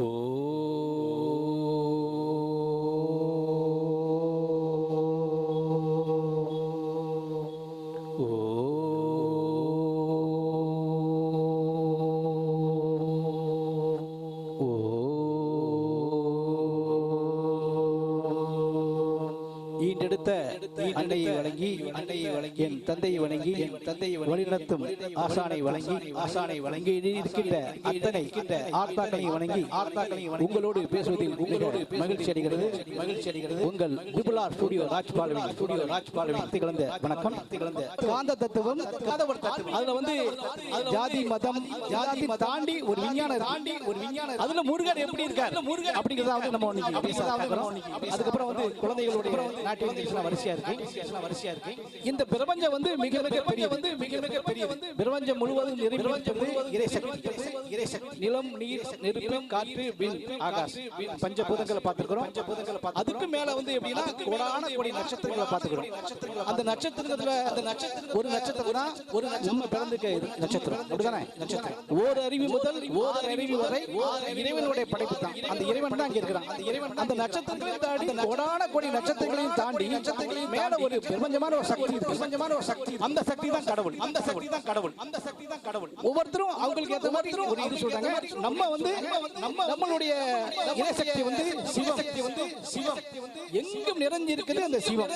Oh. அன்னையை வழங்கி அன்னையை வழங்கி என் தந்தையை வணங்கி என் தந்தையை வழிநடத்தும் ஆசானை வழங்கி ஆசானை வழங்கி இருக்கின்ற அத்தனை ஆத்மாக்களை வணங்கி ஆத்மாக்களை உங்களோடு பேசுவதில் உங்களோடு மகிழ்ச்சி அடைகிறது. மகிழ்ச்சி அடைகிறது. உங்கள் விபுலார் ஸ்டுடியோ ராஜ் பாலவி ஸ்டுடியோ ராஜ் பாலவி திகழ்ந்த வணக்கம். காந்த தத்துவம். அதுல வந்து ஜாதி மதம் ஜாதி தாண்டி ஒரு விஞ்ஞான தாண்டி ஒரு விஞ்ஞான அதுல முருகன் எப்படி இருக்கார்? முருகன் அப்படிங்கறத வந்து நம்ம அதுக்கப்புறம் வந்து குழந்தைகளுடைய நிகழ்ச்சிலாம் வரிசையா இருக்கு. வரிசையா இருக்கு. இந்த பிரபஞ்சம் வந்து மிக மிக பெரிய வந்து மிக மிக பெரிய வந்து பிரபஞ்சம் முழுவதும் நிலம் நீர் நெருப்பு காற்று வில் ஆகாஷ். பஞ்சபூதங்களை பார்த்துக்கிறோம். பஞ்சபூதங்களை அதுக்கு மேல வந்து எப்படின்னா கோடான கோடி நட்சத்திரங்களை பார்த்துக்கிறோம். அந்த நட்சத்திரத்துல அந்த நட்சத்திரம் ஒரு நட்சத்திரம் தான் ஒரு நம்ம பிறந்துக்க நட்சத்திரம். அப்படிதானே? நட்சத்திரம். ஓர் அறிவு முதல் ஓர் அறிவு வரை இறைவனுடைய படைப்பு தான். அந்த இறைவன் தான் அங்க இருக்கிறான். அந்த இறைவன் அந்த நட்சத்திரங்களையும் தாண்டி கோடான கோடி நட்சத்திரங்களையும் தாண்டி நட்சத்திரங்களையும் மேல ஒரு பிரபஞ்சமான ஒரு சக்தி பிரபஞ்சமான ஒரு சக்தி. அந்த சக்தி தான் கடவுள் அந்த சக்தி தான் கடவுள் அந்த சக்தி தான் கடவுள். ஒவ்வொருத்தரும் அவங்களுக்கு ஏத்த மாதிரி ஒரு இது சொல்றாங்க. நம்ம வந்து நம்ம நம்மளுடைய இறைசக்தி வந்து சிவம். வந்து சிவம் எங்கும் நிறைஞ்சு இருக்குது அந்த சிவம்.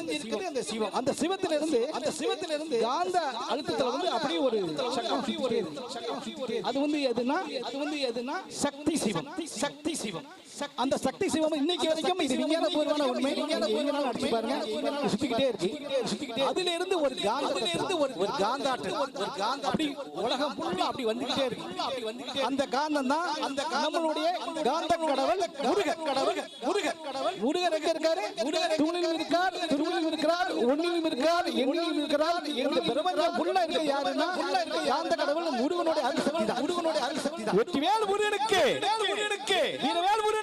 அந்த சிவம் அந்த சிவத்திலிருந்து அந்த சிவத்திலிருந்து காந்த அழுத்தத்துல வந்து அப்படியே ஒரு சுத்திட்டே இருக்கு. அது வந்து எதுனா? அது வந்து எதுனா? சக்தி சிவம். சக்தி சிவம். அந்த சக்தி சிவம் இன்னைக்கு வரைக்கும் இது விஞ்ஞான பூர்வமான உண்மை. நீங்க எங்கனாலும் அடிச்சு பாருங்க. சுத்திக்கிட்டே இருக்கு. சுத்திக்கிட்டே அதுல இருந்து ஒரு காந்தத்துல இருந்து ஒரு ஒரு காந்தாற்றல் ஒரு காந்த அப்படி உலகம் ஃபுல்லா அப்படி வந்துகிட்டே இருக்கு. அப்படி வந்துகிட்டே அந்த காந்தம் தான் அந்த நம்மளுடைய காந்த கடவுள் முருகர் கடவுள். முருகர் கடவுள். முருகர் எங்க இருக்காரு? முருகர் தூணிலும் இருக்கார்? திருவிழிலும் இருக்கிறார் ஒன்னிலும் இருக்கார் எண்ணிலும் இருக்கிறார். இந்த பிரபஞ்சம் ஃபுல்லா இருக்க யாருன்னா காந்த கடவுள் முருகனுடைய அருள் தான். முருகனுடைய அருள் சக்தி தான். வெற்றிவேல் முருகனுக்கு. முருகனுக்கு. வீரவேல் முருகனுக்கு.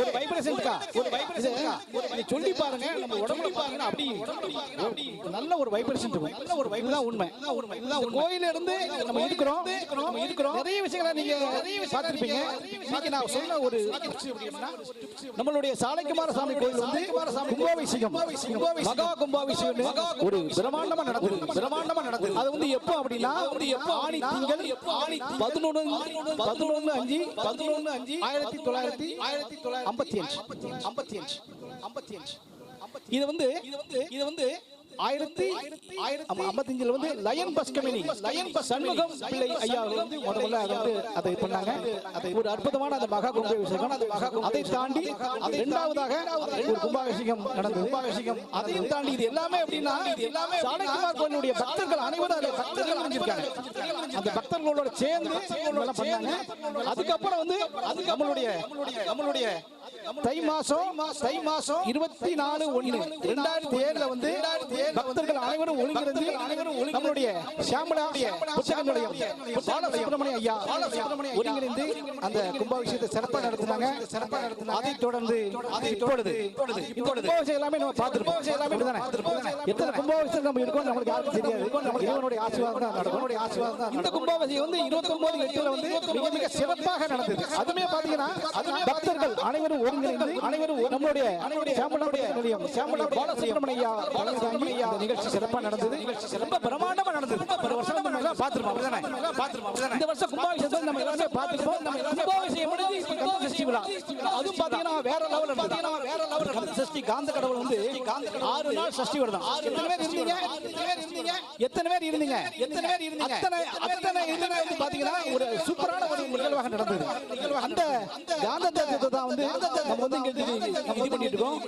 ஒரு வைப்ரேஷன் இருக்கா ஒரு வைப்ரேஷன் இருக்கா சொல்லி பாருங்க நம்ம உடம்புல பாருங்க அப்படி. அப்படி நல்ல ஒரு வைப்ரேஷன் இருக்கும் நல்ல ஒரு வைப் தான் உண்மை. இதுதான் கோயில இருந்து நம்ம இருக்கிறோம். நம்ம இருக்கிறோம். நிறைய விஷயங்களை நீங்க பார்த்திருப்பீங்க. இன்னைக்கு நான் சொன்ன ஒரு நம்மளுடைய சாலைக்குமார சாமி கோயில் வந்து கும்பாபிஷேகம். மகா கும்பாபிஷேகம் ஒரு பிரம்மாண்டமா நடக்குது. பிரம்மாண்டமா நடக்குது. அது வந்து எப்போ அப்படின்னா எப்போ ஆணி திங்கள் ஆணி பதினொன்று பதினொன்று அஞ்சு பதினொன்று அஞ்சு ஆயிரத்தி தொள்ளாயிரத்தி ஆயிரத்தி தொள்ளாயிரத்தி ஐம்பத்தி அஞ்சு. ஐம்பத்தி அஞ்சு. ஐம்பத்தி அஞ்சு. இது வந்து இது வந்து இது வந்து ஆயிரத்தி ஐம்பத்தஞ்சுல வந்து lion bus company lion bus Shanmugam Pillai ஐயா அவர்கள் வந்து முதல்ல அதை வந்து அதை பண்ணாங்க. அதை ஒரு அற்புதமான அந்த மகா கும்பாபிஷேகம். அந்த மகா அதை தாண்டி இரண்டாவதாக ஒரு கும்பாபிஷேகம் நடந்தது. கும்பாபிஷேகம் அதையும் தாண்டி இது எல்லாமே அப்படின்னா இது எல்லாமே சாணக்கியமார் கோயிலுடைய பக்தர்கள் அனைவரும் பக்தர்கள் இணைஞ்சிருக்காங்க அந்த பக்தர்களோட சேர்ந்து பண்ணாங்க. அதுக்கப்புறம் வந்து அது நம்மளுடைய நம்மளுடைய தை மாசம் தை மாசம் இருபத்தி நாலு ஒண்ணு ரெண்டாயிரத்தி ஏழுல வந்து பக்தர்கள் அனைவரும் ஒழுங்கிருந்து அனைவரும் நம்மளுடைய சியாமலா புத்தக நிலையம் பாலசுப்ரமணிய ஐயா ஒருங்கிணைந்து அந்த கும்பாபிஷேகத்தை சிறப்பாக நடத்தினாங்க. சிறப்பாக நடத்தினாங்க. அதை தொடர்ந்து அதை இப்பொழுது இப்பொழுது கும்பாபிஷேகம் எல்லாமே நம்ம பார்த்திருப்போம். எல்லாமே தானே எத்தனை கும்பாபிஷேகம் நம்ம இருக்கோம் நம்மளுக்கு யாருக்கும் தெரியாது. நம்மளுக்கு இறைவனுடைய ஆசீர்வாதம் தான் நடக்கும். இறைவனுடைய ஆசீர்வாதம் தான் இந்த கும்பாபிஷேகம் வந்து இருபத்தி ஒன்பது எட்டுல வந்து மிக மிக சிறப்பாக நடந்தது. அதுமே பாத்தீங்கன்னா பக்தர்கள் அனைவரும் ஒருங்கிணைந்து அனைவரும் நம்மளுடைய நிலையம் பாலசுப்ரமணிய பழனிசாமி நிகழ்ச்சி சிறப்பா நடந்தது. ரொம்ப பிரமாண்டமா நடந்தது. ஒரு வருஷம் அப்படிதானே? பார்த்திருப்போம் இந்த வருஷம் கும்பாபிஷேகத்தை நம்ம எல்லாமே பார்த்திருப்போம் நம்ம கும்பாபிஷேகம் முடிஞ்சு இப்ப கந்த சஷ்டி விழா. அதுவும் பாத்தீங்கன்னா வேற லெவல் பாத்தீங்கன்னா வேற லெவல் கந்த சஷ்டி காந்த கடவுள் வந்து ஆறு நாள் சஷ்டி விரதம் எத்தனை பேர் இருந்தீங்க? எத்தனை பேர் இருந்தீங்க? எத்தனை பேர் இருந்தீங்க? அத்தனை வந்து பாத்தீங்கன்னா ஒரு சூப்பரான ஒரு நிகழ்வாக நடந்தது. அந்த காந்த தத்துவத்தை தான் வந்து நம்ம வந்து இங்க இது பண்ணிட்டு இருக்கோம்.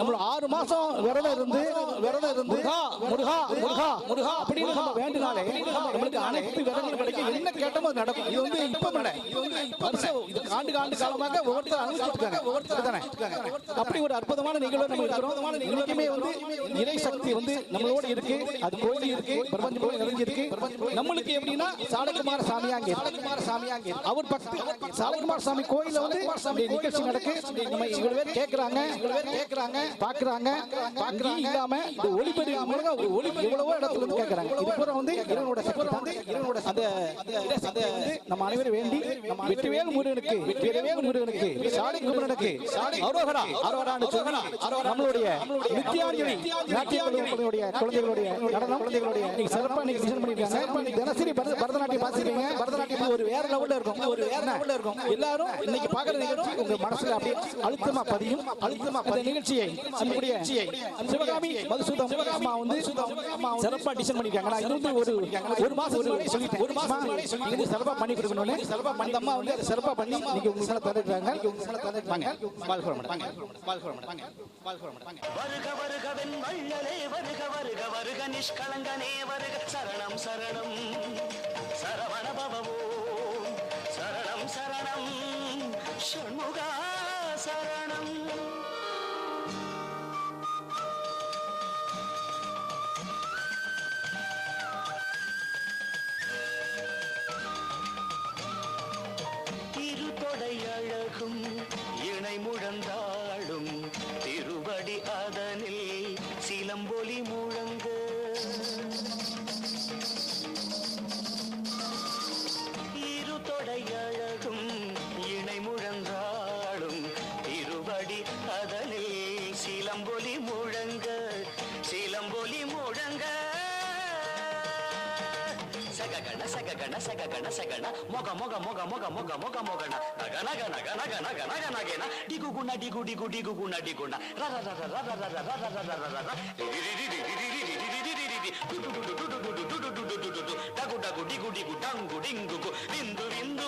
நம்ம ஆறு மாசம் விரதம் இருந்து விரதம் இருந்து முருகா முருகா முருகா முருகா அப்படின்னு நம்ம வேண்டினாலே நம்மளுக்கு அனைத்து விரதங்களும் கிடைக்கும் என்ன கேட்டோமோ அது நடக்கும். இது வந்து இப்ப. இது வந்து ஆண்டு ஆண்டு காலமாக ஒவ்வொருத்தர் அனுபவிச்சுட்டு இருக்காங்க. ஒவ்வொருத்தர் அப்படி ஒரு அற்புதமான நிகழ்வு நம்ம இருக்கிறோம். இன்னைக்குமே வந்து இறை சக்தி வந்து நம்மளோட இருக்கு. அது கோயில் இருக்கு. பிரபஞ்சம் போல நிறைஞ்சிருக்கு நம்மளுக்கு எப்படின்னா சாலகுமார சாமியாங்க சாலகுமார சாமியாங்க அவர் பக்தி சாலகுமார சாமி கோயில்ல வந்து நிகழ்ச்சி நடக்கு. நம்ம இவ்வளவு பேர் கேக்குறாங்க. இவ்வளவு பேர் பாக்குறாங்க. பாக்குறாங்க. இல்லாம இந்த ஒளிபெரு மூலமா ஒளி எவ்வளவோ இடத்துல இருந்து கேக்குறாங்க. இது வந்து இறைவனோட நம்ம அனைவரும் வேண்டி நம்ம வெற்றிவேல் முருகனுக்கு வெற்றிவேல் முருகனுக்கு சாலை குமரனுக்கு அரோகரா அரோகரான்னு சொன்னா நம்மளுடைய நித்யாஞ்சலி நாட்டிய குழுக்களுடைய குழந்தைகளுடைய நடனம் குழந்தைகளுடைய நீங்க சிறப்பா நீங்க டிசைன் பண்ணிருக்காங்க. தினசரி பரத- பரதநாட்டியம் பரதநாட்டியம் ஒரு வேற லெவல்ல இருக்கும். ஒரு வேற லெவல்ல இருக்கும். எல்லாரும் இன்னைக்கு பாக்குற நிகழ்ச்சி உங்க மனசுல அப்படியே அழுத்தமா பதியும். அழுத்தமா அந்த நிகழ்ச்சியை நம்முடைய சிவகாமி மதுசூதம் சிவகாமா வந்து சிறப்பா டிசைன் பண்ணிருக்காங்க. நான் ஒரு ஒரு மாசம் முன்னாடி சொல்லிட்டேன் ஒரு மாசம் முன்னாடி சொல்லி இது சிறப்பாக பண்ணி கொடுக்கணும்னு சிறப்பாக பண்ணி அம்மா வந்து அதை சிறப்பாக பண்ணி இன்னைக்கு உங்க சார் சரணம் சரணம் సగగణ సగగణ సగగణ సగణ మొగ మొగ మొగ మొగ మొగ మొగ మొగణ నగ నగ నగ నగ నగ నగేన డిగుగుణ డిగు డిగు డిగుగుణ డిగుణ ర ర ర ర ర ర ర ర డిగు డిగు డంగు డింగుకు విందు విందు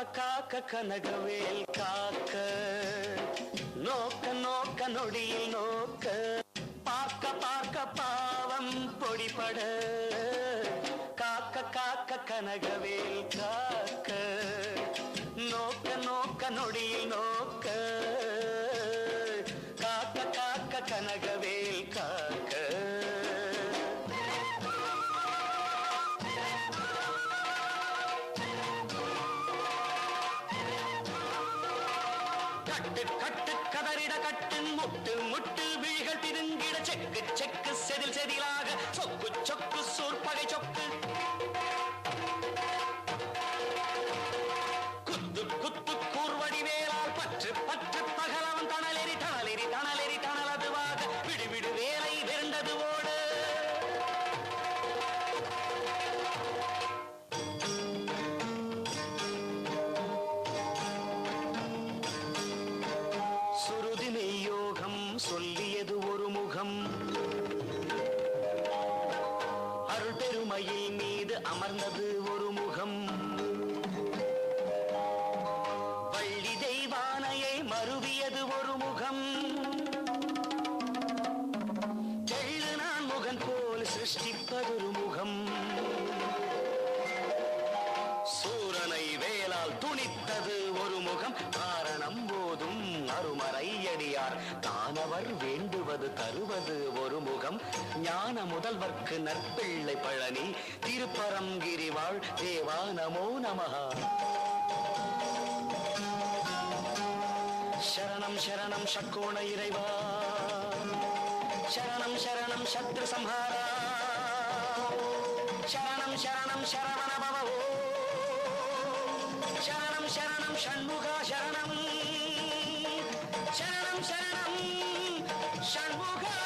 காக்க காக்க கனகவேல் காக்க. நோக்க நோக்க நொடியில் நோக்க. பார்க்க பார்க்க பாவம் பொடிபட. காக்க காக்க கனகவேல் காக்க. கதறிட முட்டு முட்டு விழிகள் பிதுங்கிட செக்கு செக்கு செதில் செதிலாக சொக்கு சொக்கு சூர்பகை சொக்கு. பறவையில் மீது அமர்ந்தது ஒரு முகம். வள்ளி தெய்வானையை மறுவியது ஒரு முகம். தெள்ளு நான் முகன் போல் சிருஷ்டிப்பதொரு முகம். சூரனை வேலால் துணித்தது ஒரு முகம். காரணம் போதும் அருமறையடியார். தானவர் வேண்டுவது தருவது ஒரு முகம். ஞான முதல்வர்க்கு நற்பிள்ளை நமஹா சரணம் சரணம் சக்கோண இறைவா சரணம் சரணம் சத்ரு சம்ஹாரா சரணம் சரணம் சரவண பவோ சரணம் சரணம் ஷண்முகா சரணம் சரணம் சரணம் ஷண்முகா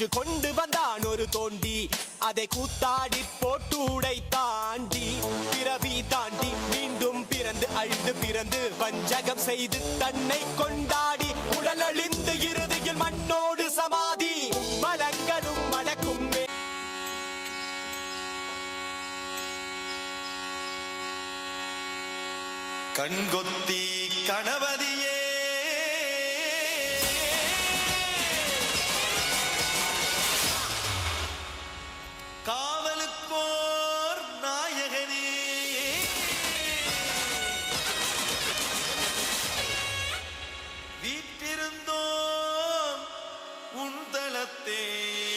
என்று கொண்டு வந்தான் ஒரு தோண்டி. அதை கூத்தாடி போட்டூடை தாண்டி பிறவி தாண்டி மீண்டும் பிறந்து அழுது பிறந்து வஞ்சகம் செய்து தன்னை கொண்டாடி. உடல் அழிந்து இறுதியில் மண்ணோடு சமாதி. மலங்களும் மலக்கும் கண்கொத்தி கணவதி வீற்றிருந்தோம் உன் தளத்தே.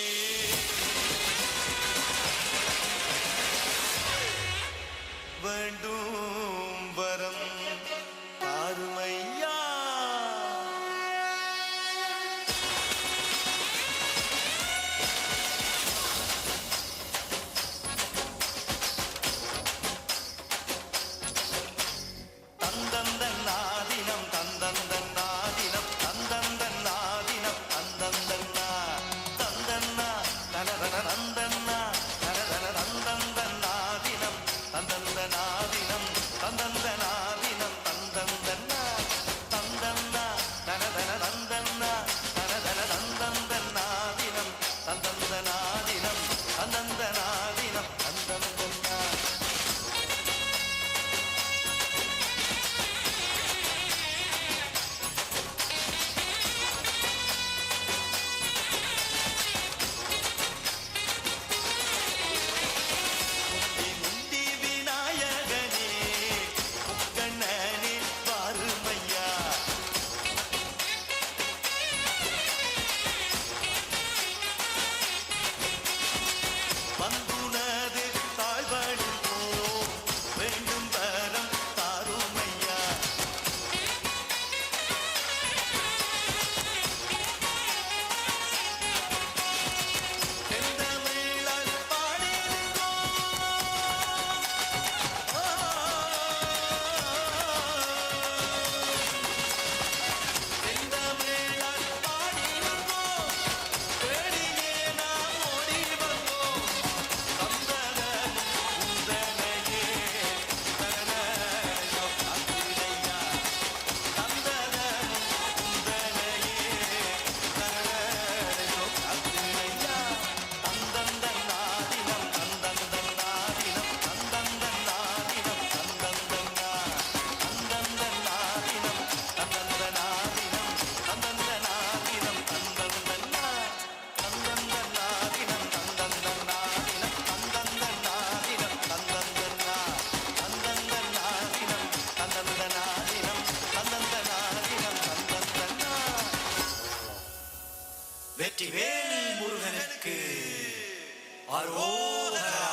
முருகனுக்கு அரோகரா.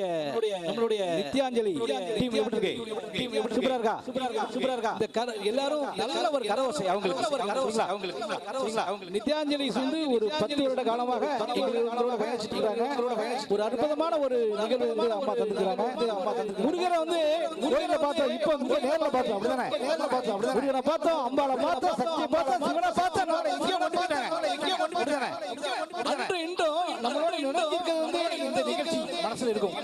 நம்மளுடைய நம்மளுடைய நித்யாஞ்சலி டீம் எப்படி இருக்கு டீம் எப்படி சூப்பரா இருக்கா? சூப்பரா இருக்கா? சூப்பரா இருக்கா? இந்த கர எல்லாரும் நல்ல ஒரு கரவசை அவங்களுக்கு. ஒரு கரவசை. அவங்களுக்கு. சரிங்களா? அவங்களுக்கு. நித்யாஞ்சலி வந்து ஒரு பத்து வருட காலமாக ஒரு அற்புதமான ஒரு நிகழ்வு வந்து அம்மா தந்துக்கிறாங்க அம்மா தந்து முருகரை வந்து கோயில பார்த்தோம் இப்போ இங்க நேர்ல பார்த்தோம் அப்படிதானே? நேர்ல பார்த்தோம் அப்படிதானே? முருகனை பார்த்தோம் அம்பாளை பார்த்தோம் சக்தியை பார்த்தோம் சிவனை பார்த்தோம் நாளை இங்கேயும் கொண்டு போயிட்டாங்க இங்கேயும் கொண்டு போயிட்டாங்க அன்று இன்றும் நம்மளோட நினைச்சிருக்கிறது வந்து இந்த நிகழ்ச்சி மனசுல இருக்கும்.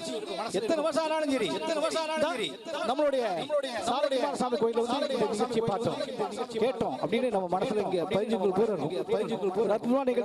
எத்தனை வருஷம் ஆனாலும் சரி. எத்தனை வருஷம் ஆனாலும் சரி. நம்மளுடைய சாரடியார் சாமி கோயில நிகழ்ச்சியை பார்த்தோம். கேட்டோம் அப்படின்னு நம்ம மனசுல இங்க பதிஞ்சுக்குள் போறோம் பதிஞ்சுக்குள் போற அற்புதமான நிகழ்ச்சி